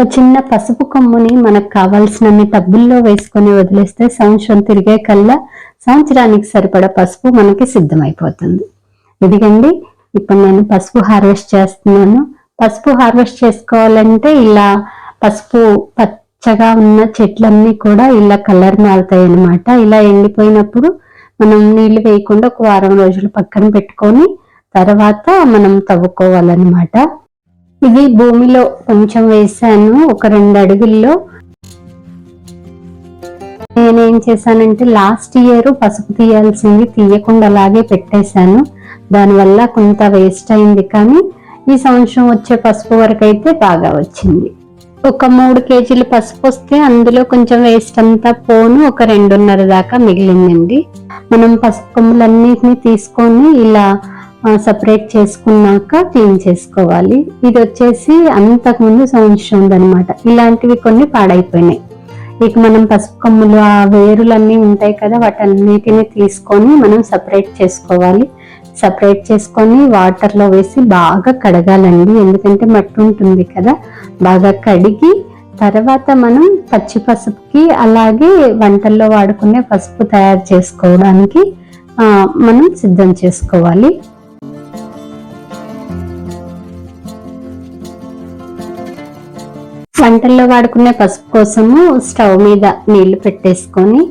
ఒక చిన్న పసుపు కొమ్ముని మనకు కావాల్సినన్ని టబ్బుల్లో వేసుకొని వదిలేస్తే సంవత్సరం తిరిగే కల్లా సంవత్సరానికి సరిపడా పసుపు మనకి సిద్ధమైపోతుంది. ఇదిగండి ఇప్పుడు నేను పసుపు హార్వెస్ట్ చేస్తున్నాను. పసుపు హార్వెస్ట్ చేసుకోవాలంటే ఇలా పసుపు పచ్చగా ఉన్న చెట్లన్నీ కూడా ఇలా కలర్ మారుతాయి అనమాట ఇలా ఎండిపోయినప్పుడు మనం నీళ్ళు వేయకుండా ఒక వారం రోజులు పక్కన పెట్టుకొని తర్వాత మనం తవ్వుకోవాలన్నమాట. ఇది భూమిలో కొంచెం వేసాను ఒక రెండు అడుగుల్లో. నేనేం చేశానంటే లాస్ట్ ఇయర్ పసుపు తీయాల్సింది తీయకుండా అలాగే పెట్టేశాను. దానివల్ల కొంత వేస్ట్ అయింది కానీ ఈ సంవత్సరం వచ్చే పసుపు వరకు అయితే బాగా వచ్చింది. ఒక మూడు కేజీలు పసుపు వస్తే అందులో కొంచెం వేస్ట్ అంతా పోను ఒక రెండున్నర దాకా మిగిలిందండి. మనం పసుపు కొమ్ములన్నిటిని తీసుకొని ఇలా సపరేట్ చేసుకున్నాక క్లీన్ చేసుకోవాలి. ఇది వచ్చేసి అంతకుముందు సంవత్సరం అనమాట ఇలాంటివి కొన్ని పాడైపోయినాయి. ఇక మనం పసుపు కొమ్ములు ఆ వేరులన్నీ ఉంటాయి కదా వాటన్నిటిని తీసుకొని మనం సపరేట్ చేసుకోవాలి. సపరేట్ చేసుకొని వాటర్లో వేసి బాగా కడగాలండి. ఎందుకంటే మట్టి ఉంటుంది కదా. బాగా కడిగి తర్వాత మనం పచ్చి పసుపుకి అలాగే వంటల్లో వాడుకునే పసుపు తయారు చేసుకోవడానికి మనం సిద్ధం చేసుకోవాలి. వంటల్లో వాడుకునే పసుపు కోసము స్టవ్ మీద నీళ్ళు పెట్టేసుకొని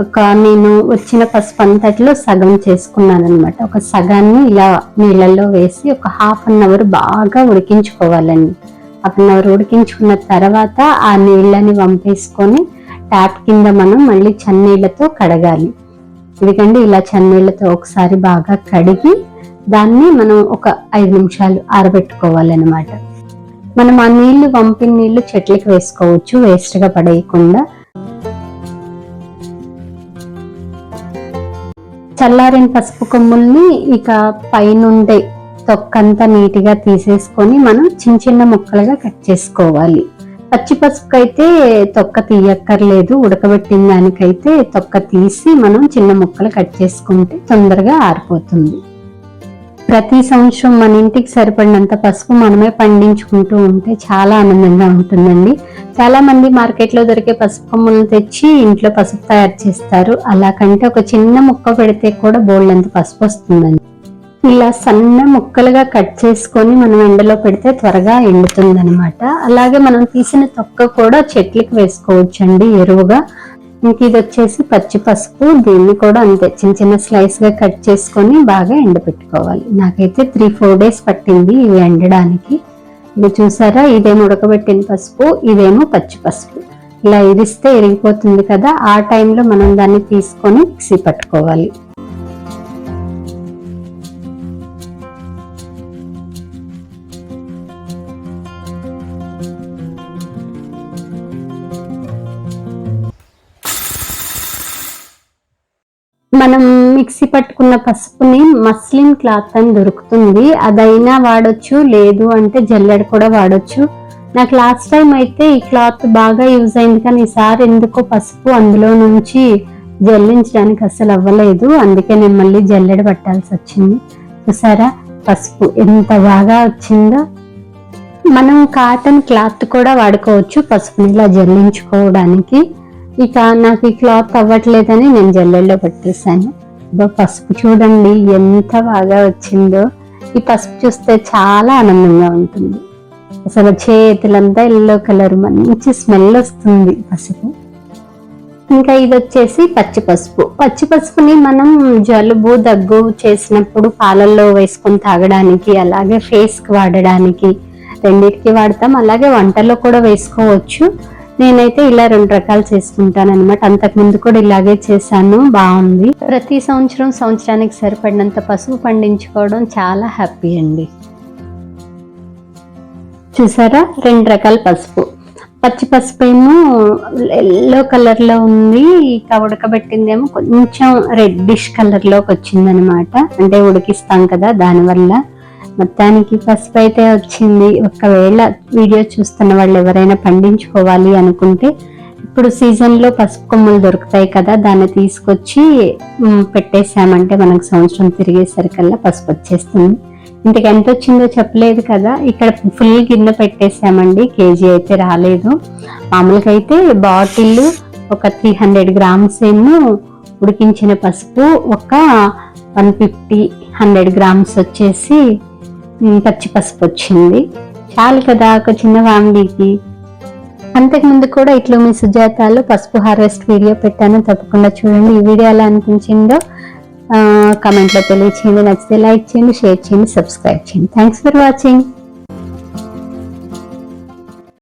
ఒక నేను వచ్చిన పసుపు అంతట్లో సగం చేసుకున్నాను అనమాట ఒక సగాన్ని ఇలా నీళ్ళల్లో వేసి ఒక హాఫ్ అన్ అవర్ బాగా ఉడికించుకోవాలండి. హాఫ్ అన్ అవర్ ఉడికించుకున్న తర్వాత ఆ నీళ్ళని వంపేసుకొని ట్యాప్ కింద మనం మళ్ళీ చన్నీళ్ళతో కడగాలి. ఎందుకంటే ఇలా చన్నీళ్ళతో ఒకసారి బాగా కడిగి దాన్ని మనం ఒక ఐదు నిమిషాలు ఆరబెట్టుకోవాలన్నమాట. మనం ఆ నీళ్ళు పంపిన నీళ్ళు చెట్లకి వేసుకోవచ్చు వేస్ట్గా పడేయకుండా. చల్లారిన పసుపు కొమ్ముల్ని ఇక పైనుండే తొక్కంతా నీట్గా తీసేసుకొని మనం చిన్న చిన్న ముక్కలుగా కట్ చేసుకోవాలి. పచ్చి పసుపు అయితే తొక్క తీయక్కర్లేదు ఉడకబెట్టిన దానికైతే తొక్క తీసి మనం చిన్న ముక్కలు కట్ చేసుకుంటే తొందరగా ఆరిపోతుంది. ప్రతి సంవత్సరం మన ఇంటికి సరిపడినంత పసుపు మనమే పండించుకుంటూ ఉంటే చాలా ఆనందంగా ఉంటుందండి. చాలా మంది మార్కెట్లో దొరికే పసుపు కొమ్ములను తెచ్చి ఇంట్లో పసుపు తయారు చేస్తారు. అలా కంటే ఒక చిన్న ముక్క పెడితే కూడా బోల్డంత పసుపు వస్తుందండి. ఇలా సన్న ముక్కలుగా కట్ చేసుకొని మనం ఎండలో పెడితే త్వరగా ఎండుతుంది అనమాట అలాగే మనం తీసిన తొక్క కూడా చెట్లకి వేసుకోవచ్చండి ఎరువుగా. ఇంక ఇది వచ్చేసి పచ్చి పసుపు దీన్ని కూడా అంతే. చిన్న చిన్న స్లైస్గా కట్ చేసుకొని బాగా ఎండబెట్టుకోవాలి. నాకైతే త్రీ ఫోర్ డేస్ పట్టింది ఇవి ఎండడానికి. ఇది చూసారా? ఇదేమో ఉడకబెట్టిన పసుపు ఇదేమో పచ్చి పసుపు. ఇలా ఇరిస్తే ఇరిగిపోతుంది కదా ఆ టైంలో మనం దాన్ని తీసుకొని మిక్సీ పట్టుకోవాలి. మనం మిక్సీ పట్టుకున్న పసుపుని మస్లిన్ క్లాత్ అని దొరుకుతుంది. అదైనా వాడచ్చు లేదు అంటే జల్లెడ కూడా వాడచ్చు. నాకు లాస్ట్ టైం అయితే ఈ క్లాత్ బాగా యూజ్ అయింది కానీ ఈసారి ఎందుకో పసుపు అందులో నుంచి జల్లించడానికి అసలు అవ్వలేదు. అందుకే నేను మళ్ళీ జల్లెడ పట్టాల్సి వచ్చింది. చూసారా? పసుపు ఎంత బాగా వచ్చిందో. మనం కాటన్ క్లాత్ కూడా వాడుకోవచ్చు పసుపుని ఇలా జల్లించుకోవడానికి. ఇక నాకు ఈ క్లాత్ అవ్వట్లేదని నేను జల్లెల్లో పట్టేశాను. పసుపు చూడండి ఎంత బాగా వచ్చిందో. ఈ పసుపు చూస్తే చాలా ఆనందంగా ఉంటుంది. అసలు చేతులంతా ఎల్లో కలర్ మంచి స్మెల్ వస్తుంది పసుపు. ఇంకా ఇది వచ్చేసి పచ్చి పసుపు. పచ్చి పసుపుని మనం జలుబు దగ్గు చేసినప్పుడు పాలల్లో వేసుకొని తాగడానికి అలాగే ఫేస్కి వాడడానికి రెండింటికి వాడతాం. అలాగే వంటల్లో కూడా వేసుకోవచ్చు. నేనైతే ఇలా రెండు రకాలు చేసుకుంటాను అనమాట అంతకు ముందు కూడా ఇలాగే చేశాను. బాగుంది. ప్రతి సంవత్సరం సంవత్సరానికి సరిపడినంత పసుపు పండించుకోవడం చాలా హ్యాపీ అండి. చూసారా? రెండు రకాల పసుపు. పచ్చి పసుపు ఏమో ఎల్లో కలర్లో ఉంది. ఇక ఉడకబెట్టిందేమో కొంచెం రెడ్డిష్ కలర్లోకి వచ్చిందనమాట అంటే ఉడికిస్తాం కదా దానివల్ల. మొత్తానికి పసుపు అయితే వచ్చింది. ఒకవేళ వీడియో చూస్తున్న వాళ్ళు ఎవరైనా పండించుకోవాలి అనుకుంటే ఇప్పుడు సీజన్లో పసుపు కొమ్మలు దొరుకుతాయి కదా దాన్ని తీసుకొచ్చి పెట్టేసామంటే మనకు సంవత్సరం తిరిగేసరికల్లా పసుపు వచ్చేస్తుంది. ఇంతకు ఎంత వచ్చిందో చెప్పలేదు కదా ఇక్కడ ఫుల్ గిన్నె పెట్టేసామండి కేజీ అయితే రాలేదు. మామూలుగా అయితే బాటిల్ ఒక త్రీ హండ్రెడ్ గ్రామ్స్ ఏమో ఉడికించిన పసుపు ఒక వన్ ఫిఫ్టీ హండ్రెడ్ గ్రామ్స్ వచ్చేసి పచ్చి పసుపు వచ్చింది. చాలు కదా ఒక చిన్న ఫ్యామిలీకి. అంతకుముందు కూడా ఇట్లా మీ సుజాతాలో పసుపు హార్వెస్ట్ వీడియో పెట్టాను. తప్పకుండా చూడండి ఈ వీడియో ఎలా అనిపించిందో. కమెంట్లో తెలియచేయండి. నచ్చితే లైక్ చేయండి షేర్ చేయండి సబ్స్క్రైబ్ చేయండి. Thanks for watching